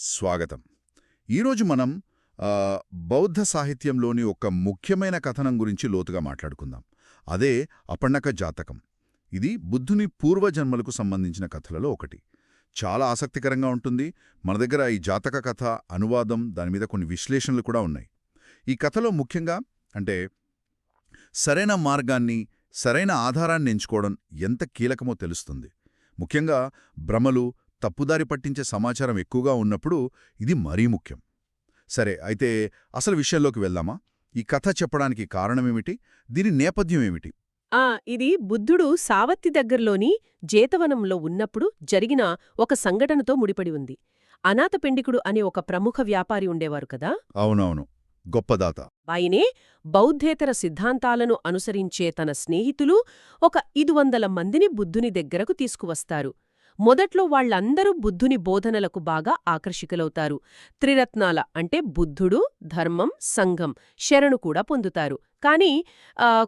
స్వాగతం. ఈరోజు మనం బౌద్ధ సాహిత్యంలోని ఒక ముఖ్యమైన కథనం గురించి లోతుగా మాట్లాడుకుందాం. అదే అపర్ణక జాతకం. ఇది బుద్ధుని పూర్వజన్మలకు సంబంధించిన కథలలో ఒకటి. చాలా ఆసక్తికరంగా ఉంటుంది. మన దగ్గర ఈ జాతక కథ అనువాదం దాని మీద కొన్ని విశ్లేషణలు కూడా ఉన్నాయి. ఈ కథలో ముఖ్యంగా అంటే సరైన మార్గాన్ని సరైన ఆధారాన్ని ఎంచుకోవడం ఎంత కీలకమో తెలుస్తుంది. ముఖ్యంగా భ్రమలు తప్పుదారి పట్టించే సమాచారం ఎక్కువగా ఉన్నప్పుడు ఇది మరీ ముఖ్యం. సరే అయితే అసలు విషయంలోకి వెళ్దామా? ఈ కథ చెప్పడానికి కారణమేమిటి? దీని నేపథ్యం ఏమిటి? ఆ ఇది బుద్ధుడు సావత్తి దగ్గర్లోని జేతవనంలో ఉన్నప్పుడు జరిగిన ఒక సంఘటనతో ముడిపడి ఉంది. అనాథపెండికుడు అనే ఒక ప్రముఖ వ్యాపారి ఉండేవారు కదా? అవునవును. గొప్పదాత ఆయనే బౌద్ధేతర సిద్ధాంతాలను అనుసరించే తన స్నేహితులు ఒక ఐదు వందల మందిని బుద్ధుని దగ్గరకు తీసుకువస్తారు. మొదట్లో వాళ్ళందరూ బుద్ధుని బోధనలకు బాగా ఆకర్షితులవుతారు. త్రిరత్నాల అంటే బుద్ధుడు ధర్మం సంఘం శరణు కూడా పొందుతారు. కాని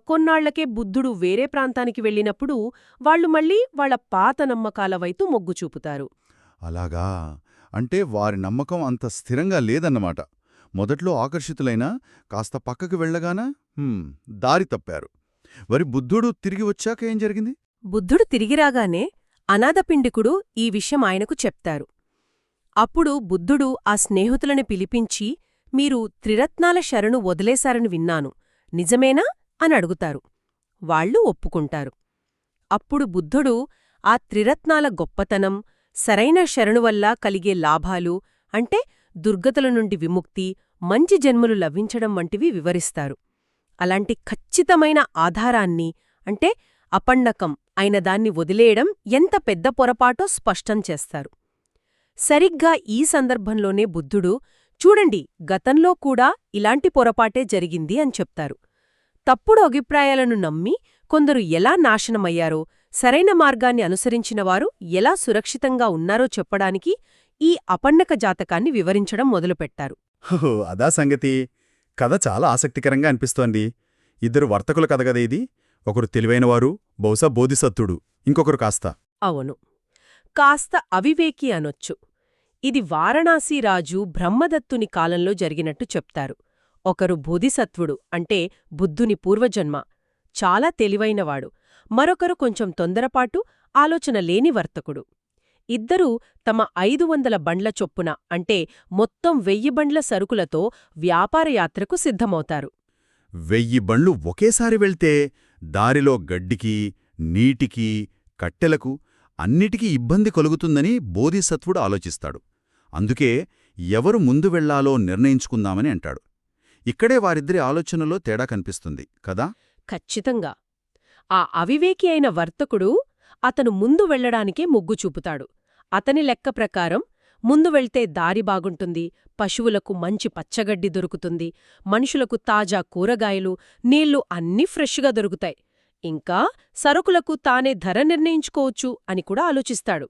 కొన్నాళ్ళకే బుద్ధుడు వేరే ప్రాంతానికి వెళ్ళినప్పుడు వాళ్ళు మళ్ళీ వాళ్ళ పాత నమ్మకాల వైపు మొగ్గు చూపుతారు. అలాగా? అంటే వారి నమ్మకం అంత స్థిరంగా లేదన్నమాట. మొదట్లో ఆకర్షితులైనా కాస్త పక్కకు వెళ్ళగానా? దారి తప్పారు. మరి బుద్ధుడు తిరిగి వచ్చాక ఏం జరిగింది? బుద్ధుడు తిరిగి రాగానే అనాథపిండికుడు ఈ విషయం ఆయనకు చెప్తారు. అప్పుడు బుద్ధుడు ఆ స్నేహితులని పిలిపించి మీరు త్రిరత్నాల శరణు వదిలేశారని విన్నాను నిజమేనా? అని అడుగుతారు. వాళ్ళు ఒప్పుకుంటారు. అప్పుడు బుద్ధుడు ఆ త్రిరత్నాల గొప్పతనం సరైన శరణు వల్ల కలిగే లాభాలు అంటే దుర్గతుల నుండి విముక్తి మంచి జన్మలు లభించడం వంటివి వివరిస్తారు. అలాంటి ఖచ్చితమైన ఆధారాన్ని అంటే అపండకం అయిన దాన్ని వదిలేయడం ఎంత పెద్ద పొరపాటో స్పష్టం చేస్తారు. సరిగ్గా ఈ సందర్భంలోనే బుద్ధుడు చూడండి గతంలో కూడా ఇలాంటి పొరపాటే జరిగింది అని చెప్తారు. తప్పుడు అభిప్రాయాలను నమ్మి కొందరు ఎలా నాశనమయ్యారో సరైన మార్గాన్ని అనుసరించినవారు ఎలా సురక్షితంగా ఉన్నారో చెప్పడానికి ఈ అపన్నక జాతకాన్ని వివరించడం మొదలుపెట్టారు. హో అదా సంగతి. కథ చాలా ఆసక్తికరంగా అనిపిస్తోంది. ఇద్దరు వర్తకుల కథ ఇది? ఒకరు తెలివైనవారు బహుశా బోధిసత్తుడు ఇంకొకరు కాస్త. అవును. కాస్త అవివేకి అనొచ్చు. ఇది వారణాసి రాజు బ్రహ్మదత్తుని కాలంలో జరిగినట్టు చెప్తారు. ఒకరు బోధిసత్వుడు అంటే బుద్ధుని పూర్వజన్మ. చాలా తెలివైనవాడు. మరొకరు కొంచెం తొందరపాటు ఆలోచన లేని వర్తకుడు. ఇద్దరూ తమ ఐదు వందల బండ్ల చొప్పున అంటే మొత్తం వెయ్యి బండ్ల సరుకులతో వ్యాపారయాత్రకు సిద్ధమవుతారు. వెయ్యి బండ్లు ఒకేసారి వెళ్తే దారిలో గడ్డికి నీటికి కట్టెలకు అన్నిటికీ ఇబ్బంది కలుగుతుందని బోధిసత్వుడు ఆలోచిస్తాడు. అందుకే ఎవరు ముందు వెళ్ళాలో నిర్ణయించుకుందామని అంటాడు. ఇక్కడే వారిద్దరి ఆలోచనలో తేడా కనిపిస్తుంది కదా? ఖచ్చితంగా. ఆ అవివేకి అయిన వర్తకుడు అతను ముందు వెళ్ళడానికే మొగ్గు చూపుతాడు. అతని లెక్క ప్రకారం ముందు వెళ్తే దారి బాగుంటుంది పశువులకు మంచి పచ్చగడ్డి దొరుకుతుంది మనుషులకు తాజా కూరగాయలు నీళ్ళు అన్నీ ఫ్రెష్గా దొరుకుతాయి. ఇంకా సరుకులకు తానే ధర నిర్ణయించుకోవచ్చు అని కూడా ఆలోచిస్తాడు.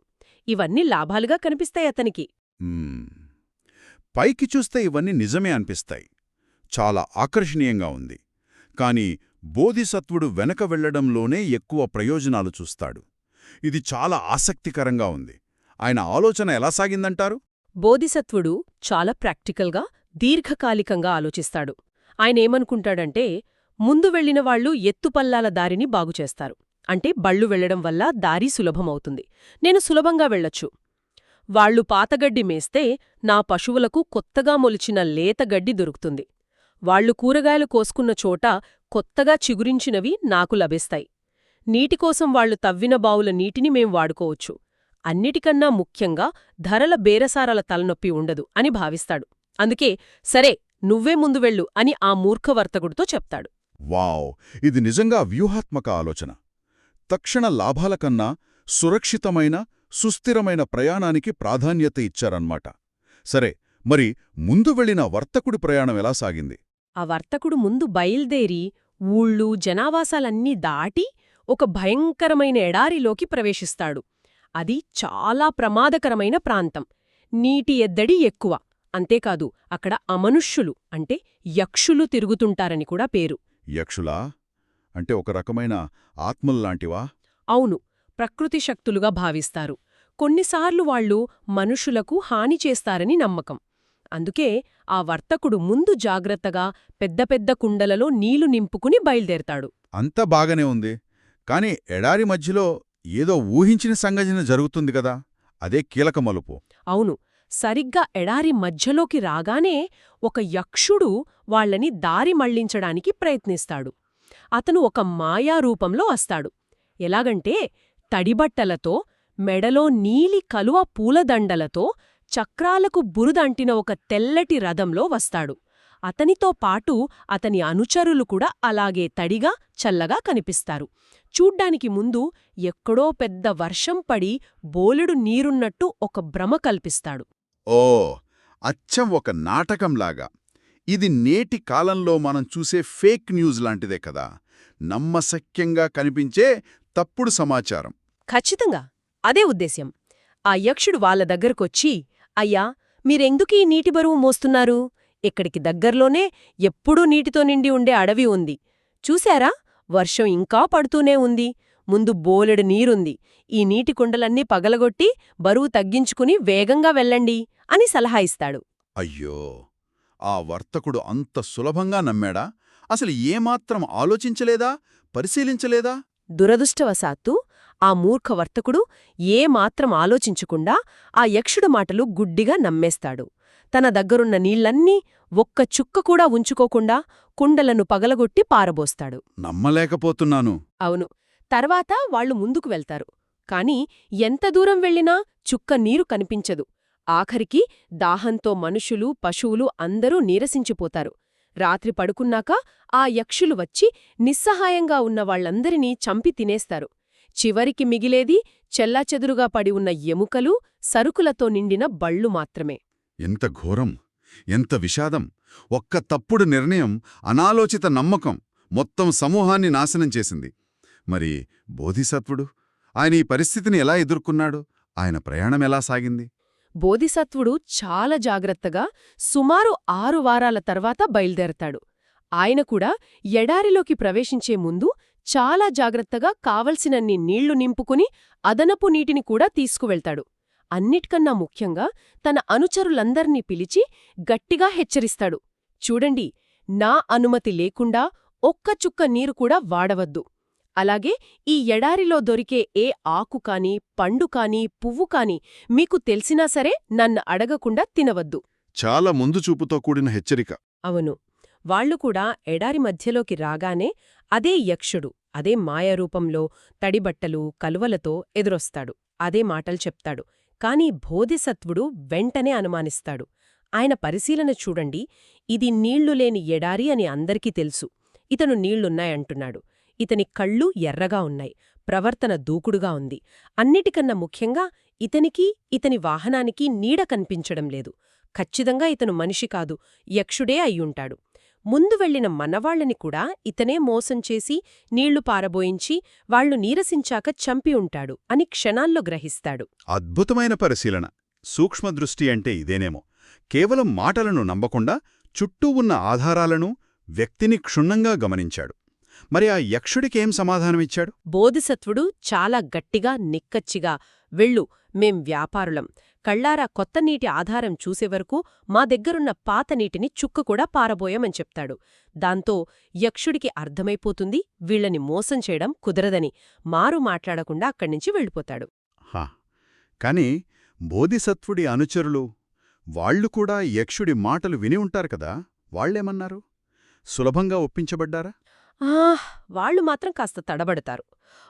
ఇవన్నీ లాభాలుగా కనిపిస్తాయి అతనికి. పైకి చూస్తే ఇవన్నీ నిజమే అనిపిస్తాయి. చాలా ఆకర్షణీయంగా ఉంది. కాని బోధిసత్వుడు వెనక వెళ్ళడంలోనే ఎక్కువ ప్రయోజనాలు చూస్తాడు. ఇది చాలా ఆసక్తికరంగా ఉంది. ఆయన ఆలోచన ఎలా సాగిందంటారు? బోధిసత్వుడు చాలా ప్రాక్టికల్గా దీర్ఘకాలికంగా ఆలోచిస్తాడు. ఆయనేమనుకుంటాడంటే ముందు వెళ్ళిన వాళ్ళు ఎత్తుపల్లాల దారిని బాగుచేస్తారు అంటే బళ్ళు వెళ్ళడం వల్ల దారి సులభమవుతుంది నేను సులభంగా వెళ్ళొచ్చు. వాళ్ళు పాతగడ్డి మేస్తే నా పశువులకు కొత్తగా మొలిచిన లేతగడ్డి దొరుకుతుంది. వాళ్ళు కూరగాయలు కోసుకున్న చోట కొత్తగా చిగురించినవి నాకు లభిస్తాయి. నీటికోసం వాళ్ళు తవ్విన బావుల నీటిని మేం వాడుకోవచ్చు. అన్నిటికన్నా ముఖ్యంగా ధరల బేరసారాల తలనొప్పి ఉండదు అని భావిస్తాడు. అందుకే సరే నువ్వే ముందు వెళ్ళు అని ఆ మూర్ఖవర్తకుడితో చెప్తాడు. వావ్! ఇది నిజంగా వ్యూహాత్మక ఆలోచన. తక్షణ లాభాల కన్నా సురక్షితమైన సుస్థిరమైన ప్రయాణానికి ప్రాధాన్యత ఇచ్చారన్నమాట. సరే మరి ముందు వెళ్ళిన వర్తకుడి ప్రయాణం ఎలా సాగింది? ఆ వర్తకుడు ముందు బయల్దేరి ఊళ్ళు జనావాసాలన్నీ దాటి ఒక భయంకరమైన ఎడారిలోకి ప్రవేశిస్తాడు. అది చాలా ప్రమాదకరమైన ప్రాంతం. నీటి ఎద్దడి ఎక్కువ. అంతేకాదు అక్కడ అమనుష్యులు అంటే యక్షులు తిరుగుతుంటారని కూడా పేరు. యక్షులా? అంటే ఒక రకమైన ఆత్మల్లాంటివా? అవును ప్రకృతి శక్తులుగా భావిస్తారు. కొన్నిసార్లు వాళ్ళు మనుషులకు హాని చేస్తారని నమ్మకం. అందుకే ఆ వర్తకుడు ముందు జాగ్రత్తగా పెద్ద పెద్ద కుండలలో నీళ్ళు నింపుకుని బయల్దేరతాడు. అంతా బాగానే ఉంది. కాని ఎడారి మధ్యలో ఏదో ఊహించిన సంఘటన జరుగుతుంది కదా అదే కీలక మలుపు. అవును సరిగ్గా ఎడారి మధ్యలోకి రాగానే ఒక యక్షుడు వాళ్ళని దారి మళ్ళించడానికి ప్రయత్నిస్తాడు. అతను ఒక మాయా రూపంలో వస్తాడు. ఎలాగంటే తడిబట్టలతో మెడలో నీలి కలువ పూలదండలతో చక్రాలకు బురుదంటిన ఒక తెల్లటి రథంలో వస్తాడు. అతనితో పాటు అతని అనుచరులు కూడా అలాగే తడిగా చల్లగా కనిపిస్తారు. చూడ్డానికి ముందు ఎక్కడో పెద్ద వర్షం పడి బోలెడు నీరున్నట్టు ఒక భ్రమ కల్పిస్తాడు. ఓ అచ్చం ఒక నాటకంలాగా. ఇది నేటి కాలంలో మనం చూసే ఫేక్ న్యూస్ లాంటిదే కదా. నమ్మశక్యంగా కనిపించే తప్పుడు సమాచారం. ఖచ్చితంగా. అదే ఉద్దేశ్యం. ఆ యక్షుడు వాళ్ళ దగ్గరకొచ్చి అయ్యా మీరెందుకీ నీటి బరువు మోస్తున్నారు? ఇక్కడికి దగ్గర్లోనే ఎప్పుడూ నీటితో నిండి ఉండే అడవి ఉంది. చూశారా? వర్షం ఇంకా పడుతూనే ఉంది. ముందు బోలెడు నీరుంది. ఈ నీటి కుండలన్నీ పగలగొట్టి బరువు తగ్గించుకుని వేగంగా వెళ్ళండి అని సలహా ఇస్తాడు. అయ్యో! ఆ వర్తకుడు అంత సులభంగా నమ్మాడా? అసలు ఏమాత్రం ఆలోచించలేదా? పరిశీలించలేదా? దురదృష్టవశాత్తు ఆ మూర్ఖ వర్తకుడు ఏమాత్రం ఆలోచించకుండా ఆ యక్షుడు మాటలు గుడ్డిగా నమ్మేస్తాడు. తన దగ్గరున్న నీళ్ళన్నీ ఒక్క చుక్క కూడా ఉంచుకోకుండా కుండలను పగలగొట్టి పారబోస్తాడు. నమ్మలేకపోతున్నాను. అవును. తర్వాత వాళ్ళు ముందుకు వెళ్తారు. కాని ఎంత దూరం వెళ్ళినా చుక్క నీరు కనిపించదు. ఆఖరికి దాహంతో మనుషులు పశువులు అందరూ నీరసించిపోతారు. రాత్రి పడుకున్నాక ఆ యక్షులు వచ్చి నిస్సహాయంగా ఉన్న వాళ్ళందరినీ చంపి తినేస్తారు. చివరికి మిగిలేది చెల్లాచెదురుగా పడి ఉన్న ఎముకలు సరుకులతో నిండిన బళ్ళు మాత్రమే. ఎంత ఘోరం ఎంత విషాదం ఒక్క తప్పుడు నిర్ణయం అనాలోచిత నమ్మకం మొత్తం సమూహాన్ని నాశనం చేసింది. మరి బోధిసత్వుడు ఆయన ఈ పరిస్థితిని ఎలా ఎదుర్కొన్నాడు? ఆయన ప్రయాణం ఎలా సాగింది? బోధిసత్వుడు చాలా జాగ్రత్తగా సుమారు ఆరు వారాల తర్వాత బయల్దేరతాడు. ఆయన కూడా ఎడారిలోకి ప్రవేశించే ముందు చాలా జాగ్రత్తగా కావలసినన్ని నీళ్ళు నింపుకుని అదనపు నీటిని కూడా తీసుకువెళ్తాడు. అన్నిటికన్నా ముఖ్యంగా తన అనుచరులందర్నీ పిలిచి గట్టిగా హెచ్చరిస్తాడు. చూడండి నా అనుమతి లేకుండా ఒక్క చుక్క నీరు కూడా వాడవద్దు. అలాగే ఈ ఎడారిలో దొరికే ఏ ఆకు కాని పండు కాని పువ్వు కాని మీకు తెలిసినా సరే నన్ను అడగకుండా తినవద్దు. చాలా ముందు చూపుతో కూడిన హెచ్చరిక. అవును. వాళ్ళు కూడా ఎడారి మధ్యలోకి రాగానే అదే యక్షుడు అదే మాయరూపంలో తడిబట్టలు కలువలతో ఎదురొస్తాడు. అదే మాటలు చెప్తాడు. కాని బోధిసత్వుడు వెంటనే అనుమానిస్తాడు. ఆయన పరిశీలన చూడండి. ఇది నీళ్ళు లేని ఎడారి అని అందరికీ తెలుసు. ఇతను నీళ్ళున్నాయంటున్నాడు ఇతని కళ్ళు ఎర్రగా ఉన్నాయి. ప్రవర్తన దూకుడుగా ఉంది. అన్నిటికన్నా ముఖ్యంగా ఇతనికి ఇతని వాహనానికి నీడ కనిపించడం లేదు. ఖచ్చితంగా ఇతను మనిషి కాదు. యక్షుడే అయ్యుంటాడు. ముందు వెళ్ళిన మనవాళ్ళని కూడా ఇతనే మోసం చేసి నీళ్ళు పారబోయించి వాళ్ళు నీరసించాక చంపి ఉంటాడు అని క్షణాల్లో గ్రహిస్తాడు. అద్భుతమైన పరిశీలన. సూక్ష్మదృష్టి అంటే ఇదేనేమో. కేవలం మాటలను నమ్మకుండా చుట్టూ ఉన్న ఆధారాలను వ్యక్తిని క్షుణ్ణంగా గమనించాడు. మరి ఆ యక్షుడికేం సమాధానమిచ్చాడు? బోధిసత్వుడు చాలా గట్టిగా నిక్కచ్చిగా వెళ్ళు మేం వ్యాపారులం. కళ్ళారా కొత్త నీటి ఆధారం చూసేవరకు మా దగ్గరున్న పాత నీటిని చుక్క కూడా పారబోయమని చెప్తాడు. దాంతో యక్షుడికి అర్థమైపోతుంది వీళ్ళని మోసం చేయడం కుదరదని. మారు మాట్లాడకుండా అక్కడ్నుంచి వెళ్ళిపోతాడు. హా! కాని బోధిసత్వుడి అనుచరులు వాళ్ళు కూడా యక్షుడి మాటలు విని ఉంటారు కదా? వాళ్ళేమన్నారు సులభంగా ఒప్పించబడ్డారా? ఆహ్ వాళ్ళు మాత్రం కాస్త తడబడతారు.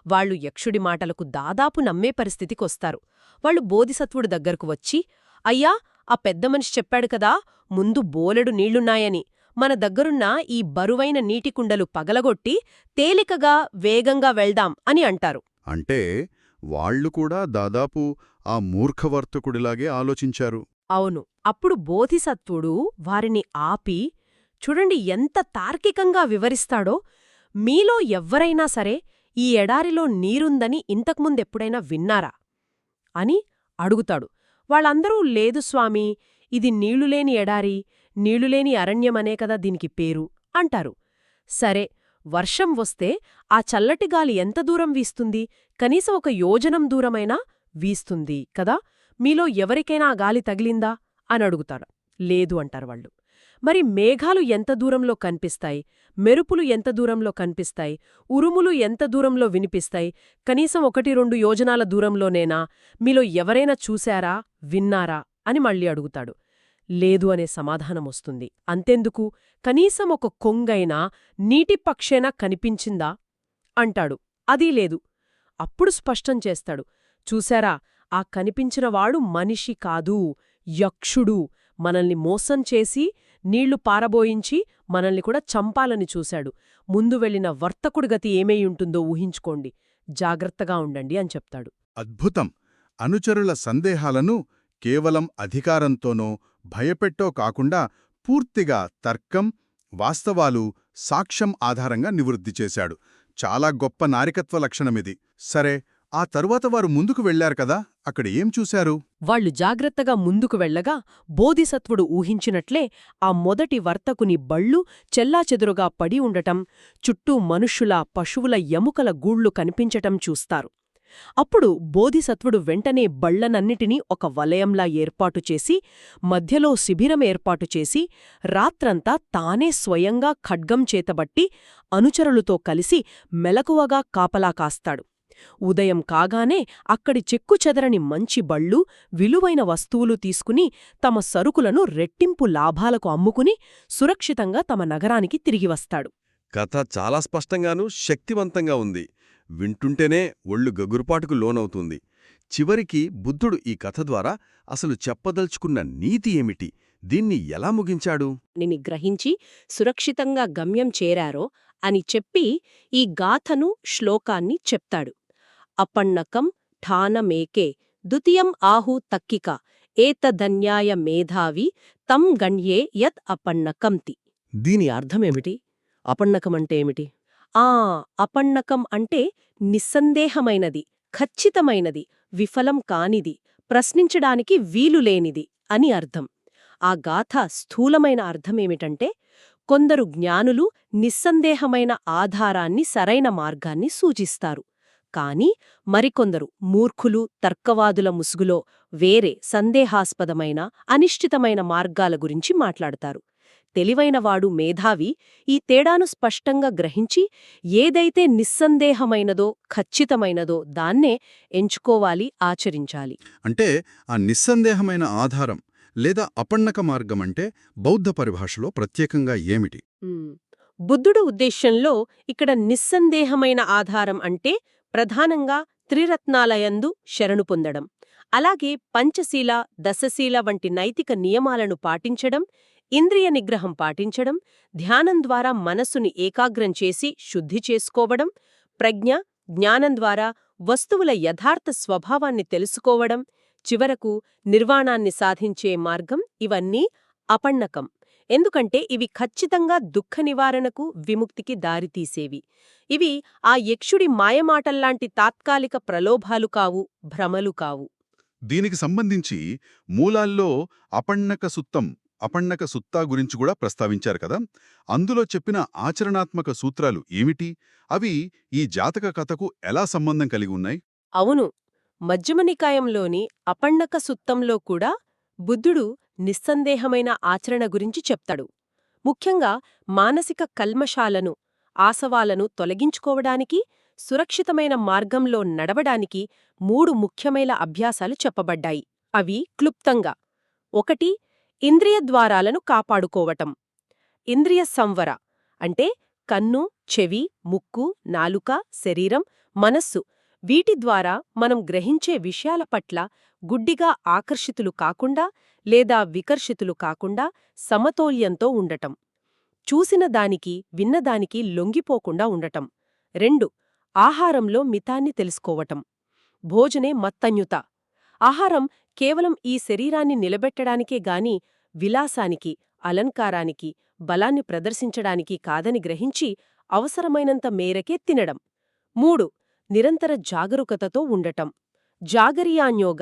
వాళ్ళు యక్షుడి మాటలకు దాదాపు నమ్మే పరిస్థితికొస్తారు. వాళ్ళు బోధిసత్వుడి దగ్గరకు వచ్చి అయ్యా ఆ పెద్ద మనిషి చెప్పాడు కదా ముందు బోలెడు నీళ్ళున్నాయని. మన దగ్గరున్న ఈ బరువైన నీటి కుండలు పగలగొట్టి తేలికగా వేగంగా వెళ్దాం అని అంటారు. అంటే వాళ్ళు కూడా దాదాపు ఆ మూర్ఖవర్తకుడిలాగే ఆలోచించారు. అవును. అప్పుడు బోధిసత్వుడు వారిని ఆపి చూడండి ఎంత తార్కికంగా వివరిస్తాడో మీలో ఎవ్వరైనా సరే ఈ ఎడారిలో నీరుందని ఇంతకుముందెప్పుడైనా విన్నారా? అని అడుగుతాడు. వాళ్ళందరూ లేదు స్వామీ ఇది నీళ్ళులేని ఎడారి నీళ్ళులేని అరణ్యమనే కదా దీనికి పేరు అంటారు. సరే వర్షం వస్తే ఆ చల్లటి గాలి ఎంత దూరం వీస్తుంది? కనీసం ఒక యోజనం దూరమైనా వీస్తుంది కదా? మీలో ఎవరికైనా ఆ గాలి తగిలిందా? అని అడుగుతారు లేదు అంటారు వాళ్ళు. మరి మేఘాలు ఎంత దూరంలో కనిపిస్తాయి? మెరుపులు ఎంత దూరంలో కనిపిస్తాయి? ఉరుములు ఎంత దూరంలో వినిపిస్తాయి? కనీసం ఒకటి రెండు యోజనాల దూరంలోనేనా? మీలో ఎవరైనా చూశారా? విన్నారా? అని మళ్ళీ అడుగుతాడు. లేదు అనే సమాధానమొస్తుంది అంతెందుకు? కనీసం ఒక కొంగైనా నీటి పక్షేనా కనిపించిందా? అంటాడు. అదీ లేదు. అప్పుడు స్పష్టం చేస్తాడు. చూశారా? ఆ కనిపించినవాడు మనిషి కాదు యక్షుడు. మనల్ని మోసం చేసి నీళ్ళు పారబోయించి మనల్ని కూడా చంపాలని చూశాడు. ముందు వెళ్ళిన వర్తకుడి గతి ఏమేయుంటుందో ఊహించుకోండి. జాగ్రత్తగా ఉండండి అని చెప్తాడు. అద్భుతం! అనుచరుల సందేహాలను కేవలం అధికారంతోనో భయపెట్టో కాకుండా పూర్తిగా తర్కం వాస్తవాలు సాక్ష్యం ఆధారంగా నివృత్తి చేశాడు. చాలా గొప్ప నారికత్వ లక్షణమిది. సరే ఆ తరువాత వారు ముందుకు వెళ్ళారు కదా అక్కడ ఏం చూశారు? వాళ్ళు జాగ్రత్తగా ముందుకు వెళ్ళగా బోధిసత్వుడు ఊహించినట్లే ఆ మొదటి వర్తకుని బళ్ళు చెల్లాచెదురుగా పడి ఉండటం చుట్టూ మనుష్యుల పశువుల ఎముకల గూళ్ళు కనిపించటం చూస్తారు. అప్పుడు బోధిసత్వుడు వెంటనే బళ్ళనన్నిటినీ ఒక వలయంలా ఏర్పాటు చేసి మధ్యలో శిబిరం ఏర్పాటు చేసి రాత్రంతా తానే స్వయంగా ఖడ్గం చేతబట్టి అనుచరులతో కలిసి మెలకువగా కాపలా కాస్తాడు. ఉదయం కాగానే అక్కడి చెక్కుచెదరని మంచి బళ్ళు విలువైన వస్తువులు తీసుకుని తమ సరుకులను రెట్టింపు లాభాలకు అమ్ముకుని సురక్షితంగా తమ నగరానికి తిరిగి వస్తాడు. కథ చాలా స్పష్టంగానూ శక్తివంతంగా ఉంది. వింటుంటేనే ఒళ్ళు గగురుపాటుకు లోనవుతుంది. చివరికి బుద్ధుడు ఈ కథ ద్వారా అసలు చెప్పదలుచుకున్న నీతి ఏమిటి? దీన్ని ఎలా ముగించాడు? నిని గ్రహించి సురక్షితంగా గమ్యం చేరారో అని చెప్పి ఈ గాథను శ్లోకాన్ని చెప్తాడు. అపన్నకం ఠానమేకే ద్వితీయం ఆహు తక్కిక ఏతధన్యాయ మేధావి తం గణ్యే యత్ అపన్నకంతి దీని అర్థమేమిటి? అపన్నకమంటే ఏమిటి ఆ అపన్నకం అంటే నిస్సందేహమైనది ఖచ్చితమైనది విఫలం కానిది ప్రశ్నించడానికి వీలులేనిది అని అర్థం. ఆ గాథ స్థూలమైన అర్థమేమిటంటే కొందరు జ్ఞానులు నిస్సందేహమైన ఆధారాన్ని సరైన మార్గాన్ని సూచిస్తారు. కాని మరికొందరు మూర్ఖులు తర్కవాదుల ముసుగులో వేరే సందేహాస్పదమైన అనిశ్చితమైన మార్గాల గురించి మాట్లాడతారు. తెలివైనవాడు మేధావి ఈ తేడాను స్పష్టంగా గ్రహించి ఏదైతే నిస్సందేహమైనదో ఖచ్చితమైనదో దాన్నే ఎంచుకోవాలి ఆచరించాలి. అంటే ఆ నిస్సందేహమైన ఆధారం లేదా అపన్నక మార్గమంటే బౌద్ధ పరిభాషలో ప్రత్యేకంగా ఏమిటి. బుద్ధుడు ఉద్దేశ్యంలో ఇక్కడ నిస్సందేహమైన ఆధారం అంటే ప్రధానంగా త్రిరత్నాలయందు శరణు పొందడం. అలాగే పంచశీల దశశీల వంటి నైతిక నియమాలను పాటించడం ఇంద్రియ నిగ్రహం పాటించడం ధ్యానం ద్వారా మనస్సుని ఏకాగ్రం చేసి శుద్ధి చేసుకోవడం ప్రజ్ఞ జ్ఞానం ద్వారా వస్తువుల యథార్థ స్వభావాన్ని తెలుసుకోవడం చివరకు నిర్వాణాన్ని సాధించే మార్గం ఇవన్నీ అపణ్ణకం ఎందుకంటే ఇవి ఖచ్చితంగా దుఃఖ నివారణకు విముక్తికి దారితీసేవి ఇవి ఆ యక్షుడి మాయమాటల్లాంటి తాత్కాలిక ప్రలోభాలు కావు భ్రమలు కావు. దీనికి సంబంధించి మూలాల్లో అపన్నక సుత్తం అపన్నక సుత్తా గురించి కూడా ప్రస్తావించారు కదా. అందులో చెప్పిన ఆచరణాత్మక సూత్రాలు ఏమిటి? అవి ఈ జాతక కథకు ఎలా సంబంధం కలిగి ఉన్నాయి? అవును. మధ్యమనికాయంలోని అపన్నక సుత్తంలో కూడా బుద్ధుడు నిస్సందేహమైన ఆచరణ గురించి చెప్తాడు. ముఖ్యంగా మానసిక కల్మషాలను ఆసవాలను తొలగించుకోవడానికి సురక్షితమైన మార్గంలో నడవడానికి మూడు ముఖ్యమైన అభ్యాసాలు చెప్పబడ్డాయి. అవి క్లుప్తంగా. ఒకటి ఇంద్రియద్వారాలను కాపాడుకోవటం. ఇంద్రియ సంవర అంటే కన్ను చెవి ముక్కు నాలుక శరీరం మనస్సు వీటి ద్వారా మనం గ్రహించే విషయాల పట్ల గుడ్డిగా ఆకర్షితులు కాకుండా లేదా వికర్షితులు కాకుండా సమతౌల్యంతో ఉండటం. చూసిన దానికి విన్నదానికి లొంగిపోకుండా ఉండటం. రెండు ఆహారంలో మితాన్ని తెలుసుకోవటం. భోజనే మత్తన్యుత. ఆహారం కేవలం ఈ శరీరాన్ని నిలబెట్టడానికే గాని విలాసానికి అలంకారానికి బలాన్ని ప్రదర్శించడానికి కాదని గ్రహించి అవసరమైనంత మేరకే తినడం. మూడు నిరంతర జాగరూకతతో ఉండటం. జాగరియాన్యోగ.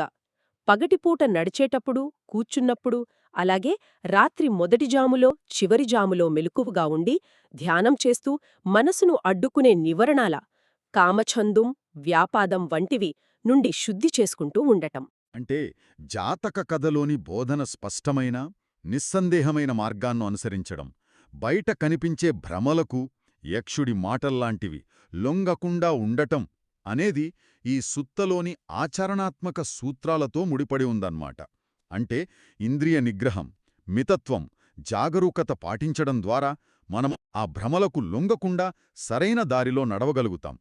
పగటిపూట నడిచేటప్పుడు కూర్చున్నప్పుడు అలాగే రాత్రి మొదటి జాములో చివరి జాములో మెలుకువగా ఉండి ధ్యానం చేస్తూ మనసును అడ్డుకునే నివరణాల కామఛందుం వ్యాపాదం వంటివి నుండి శుద్ధి చేసుకుంటూ ఉండటం. అంటే జాతక కథలోని బోధన స్పష్టమైన నిస్సందేహమైన మార్గాన్ని అనుసరించడం బయట కనిపించే భ్రమలకు యక్షుడి మాటల్లాంటివి లొంగకుండా ఉండటం అనేది ఈ సుత్తలోని ఆచరణాత్మక సూత్రాలతో ముడిపడి ఉందన్నమాట. అంటే ఇంద్రియ నిగ్రహం మితత్వం జాగరూకత పాటించడం ద్వారా మనం ఆ భ్రమలకు లొంగకుండా సరైన దారిలో నడవగలుగుతాం.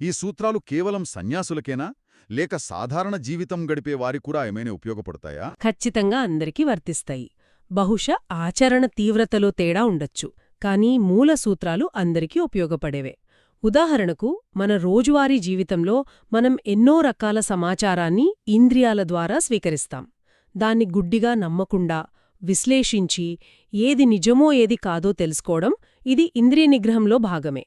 ఈ సూత్రాలు కేవలం సన్యాసులకేనా? లేక సాధారణ జీవితం గడిపే వారి కూడా ఏమైనా ఉపయోగపడతాయా? ఖచ్చితంగా అందరికీ వర్తిస్తాయి. బహుశా ఆచరణ తీవ్రతలో తేడా ఉండొచ్చు. కానీ మూల సూత్రాలు అందరికీ ఉపయోగపడేవే. ఉదాహరణకు మన రోజువారీ జీవితంలో మనం ఎన్నో రకాల సమాచారాన్ని ఇంద్రియాల ద్వారా స్వీకరిస్తాం. దాన్ని గుడ్డిగా నమ్మకుండా విశ్లేషించి ఏది నిజమో ఏది కాదో తెలుసుకోవడం ఇది ఇంద్రియ నిగ్రహంలో భాగమే.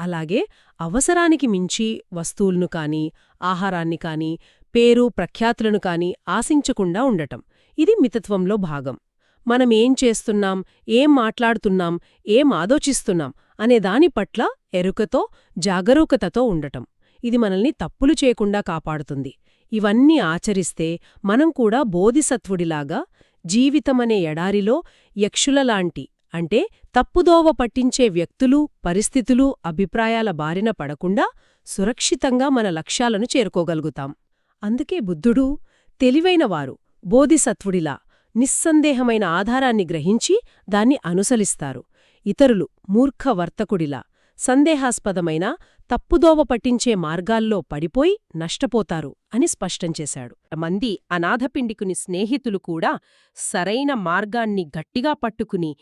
అలాగే అవసరానికి మించి వస్తువులను కానీ ఆహారాన్ని కానీ పేరు ప్రఖ్యాతులను కానీ ఆశించకుండా ఉండటం. ఇది మితత్వంలో భాగం. మనం ఏం చేస్తున్నాం? ఏం మాట్లాడుతున్నాం? ఏం ఆలోచిస్తున్నాం? అనే దాని పట్ల ఎరుకతో జాగరూకతతో ఉండటం. ఇది మనల్ని తప్పులు చేయకుండా కాపాడుతుంది. ఇవన్నీ ఆచరిస్తే మనం కూడా బోధిసత్వుడిలాగా జీవితమనే ఎడారిలో యక్షులలాంటి అంటే తప్పుదోవ పట్టించే వ్యక్తులు పరిస్థితులు అభిప్రాయాల బారిన పడకుండా సురక్షితంగా మన లక్ష్యాలను చేరుకోగలుగుతాం. అందుకే బుద్ధుడు తెలివైనవారు బోధిసత్వుడిలా నిస్సందేహమైన ఆధారాన్ని గ్రహించి దాన్ని అనుసలిస్తారు ఇతరులు మూర్ఖ వర్తకుడిలా సందేహాస్పదమైన తప్పుదోవ పట్టించే మార్గాల్లో పడిపోయి నష్టపోతారు అని స్పష్టం చేశాడు. మంది అనాథపిండికుని స్నేహితులు కూడా సరైన మార్గాన్ని గట్టిగా పట్టుకుని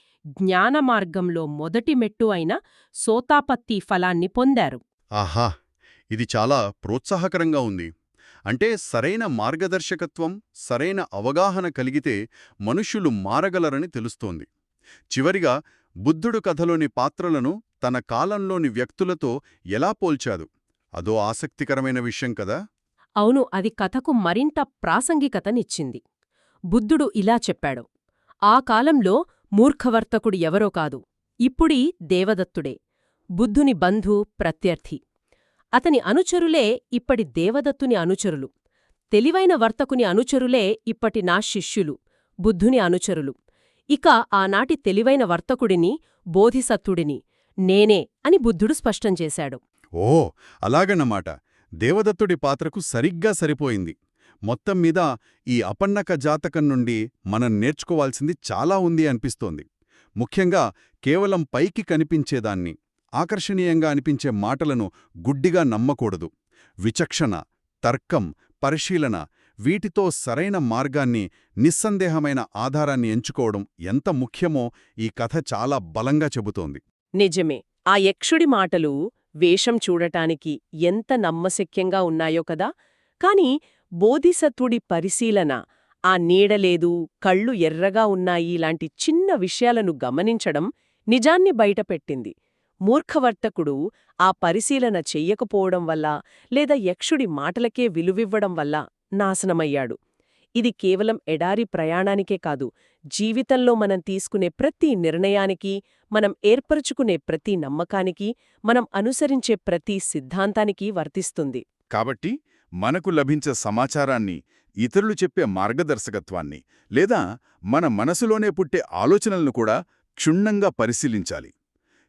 జ్ఞాన మార్గంలో మొదటి మెట్టు అయిన సోతాపత్తి ఫలాన్ని పొందారు. ఆహా! ఇది చాలా ప్రోత్సాహకరంగా ఉంది. అంటే సరైన మార్గదర్శకత్వం సరైన అవగాహన కలిగితే మనుష్యులు మారగలరని తెలుస్తోంది. చివరిగా బుద్ధుడు కథలోని పాత్రలను తన కాలంలోని వ్యక్తులతో ఎలా పోల్చాదు? అదో ఆసక్తికరమైన విషయం కదా? అవును అది కథకు మరింత ప్రాసంగికతనిచ్చింది. బుద్ధుడు ఇలా చెప్పాడు. ఆ కాలంలో మూర్ఖవర్తకుడు ఎవరో కాదు. ఇప్పుడీ దేవదత్తుడే. బుద్ధుని బంధు ప్రత్యర్థి. అతని అనుచరులే ఇప్పటి దేవదత్తుని అనుచరులు. తెలివైన వర్తకుని అనుచరులే ఇప్పటి నా శిష్యులు బుద్ధుని అనుచరులు. ఇక ఆనాటి తెలివైన వర్తకుడిని బోధిసత్తుడిని నేనే అని బుద్ధుడు స్పష్టం చేశాడు. ఓ అలాగన్నమాట. దేవదత్తుడి పాత్రకు సరిగ్గా సరిపోయింది. మొత్తం మీద ఈ అపన్నక జాతకం నుండి మనం నేర్చుకోవాల్సింది చాలా ఉంది అనిపిస్తోంది. ముఖ్యంగా కేవలం పైకి కనిపించేదాన్ని. ఆకర్షణీయంగా అనిపించే మాటలను గుడ్డిగా నమ్మకూడదు. విచక్షణ తర్కం పరిశీలన వీటితో సరైన మార్గాన్ని నిస్సందేహమైన ఆధారాన్ని ఎంచుకోవడం ఎంత ముఖ్యమో ఈ కథ చాలా బలంగా చెబుతోంది. నిజమే. ఆ యక్షుడి మాటలు వేషం చూడటానికి ఎంత నమ్మశక్యంగా ఉన్నాయో కదా! కాని బోధిసత్వుడి పరిశీలన ఆ నీడలేదు కళ్ళు ఎర్రగా ఉన్నాయి లాంటి చిన్న విషయాలను గమనించడం నిజాన్ని బయటపెట్టింది. మూర్ఖవర్తకుడు ఆ పరిశీలన చెయ్యకపోవడం వల్ల లేదా యక్షుడి మాటలకే విలువివ్వడం వల్ల నాశనమయ్యాడు. ఇది కేవలం ఎడారి ప్రయాణానికే కాదు జీవితంలో మనం తీసుకునే ప్రతి నిర్ణయానికి మనం ఏర్పరుచుకునే ప్రతి నమ్మకానికి మనం అనుసరించే ప్రతి సిద్ధాంతానికి వర్తిస్తుంది. కాబట్టి మనకు లభించే సమాచారాన్ని ఇతరులు చెప్పే మార్గదర్శకత్వాన్ని లేదా మన మనసులోనే పుట్టే ఆలోచనలను కూడా క్షుణ్ణంగా పరిశీలించాలి.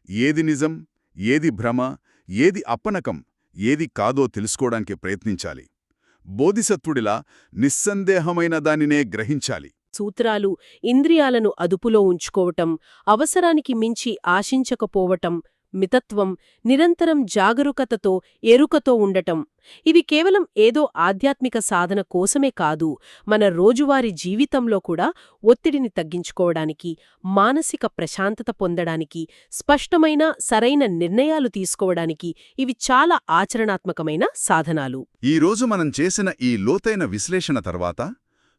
ఏది నిజం ఏది భ్రమ ఏది అప్పనకం ఏది కాదో తెలుసుకోవడానికి ప్రయత్నించాలి. బోధిసత్వుడిలా నిస్సందేహమైన దానినే గ్రహించాలి. సూత్రాలు ఇంద్రియాలను అదుపులో ఉంచుకోవటం అవసరానికి మించి ఆశించకపోవటం మితత్వం నిరంతరం జాగరూకతతో ఎరుకతో ఉండటం. ఇవి కేవలం ఏదో ఆధ్యాత్మిక సాధన కోసమే కాదు మన రోజువారీ జీవితంలో కూడా ఒత్తిడిని తగ్గించుకోవడానికి మానసిక ప్రశాంతత పొందడానికి స్పష్టమైన సరైన నిర్ణయాలు తీసుకోవడానికి ఇవి చాలా ఆచరణాత్మకమైన సాధనాలు. ఈరోజు మనం చేసిన ఈ లోతైన విశ్లేషణ తర్వాత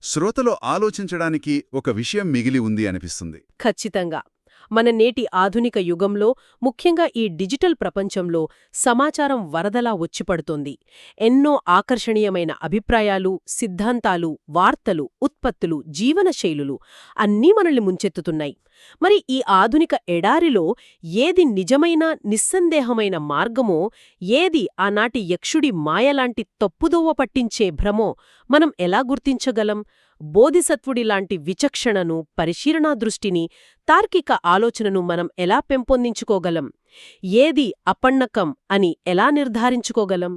శ్రోతలో ఆలోచించడానికి ఒక విషయం మిగిలి ఉంది అనిపిస్తుంది. ఖచ్చితంగా. మన నేటి ఆధునిక యుగంలో ముఖ్యంగా ఈ డిజిటల్ ప్రపంచంలో సమాచారం వరదలా వచ్చిపడుతోంది. ఎన్నో ఆకర్షణీయమైన అభిప్రాయాలు సిద్ధాంతాలు వార్తలు ఉత్పత్తులు జీవనశైలులు అన్నీ మనల్ని ముంచెత్తుతున్నాయి. మరి ఈ ఆధునిక ఎడారిలో ఏది నిజమైన నిస్సందేహమైన మార్గమో ఏది ఆనాటి యక్షుడి మాయలాంటి తప్పుదోవ పట్టించే భ్రమో మనం ఎలా గుర్తించగలం? బోధిసత్వుడిలాంటి విచక్షణను పరిశీలనా దృష్టిని తార్కిక ఆలోచనను మనం ఎలా పెంపొందించుకోగలం? ఏది అపన్నకం అని ఎలా నిర్ధారించుకోగలం?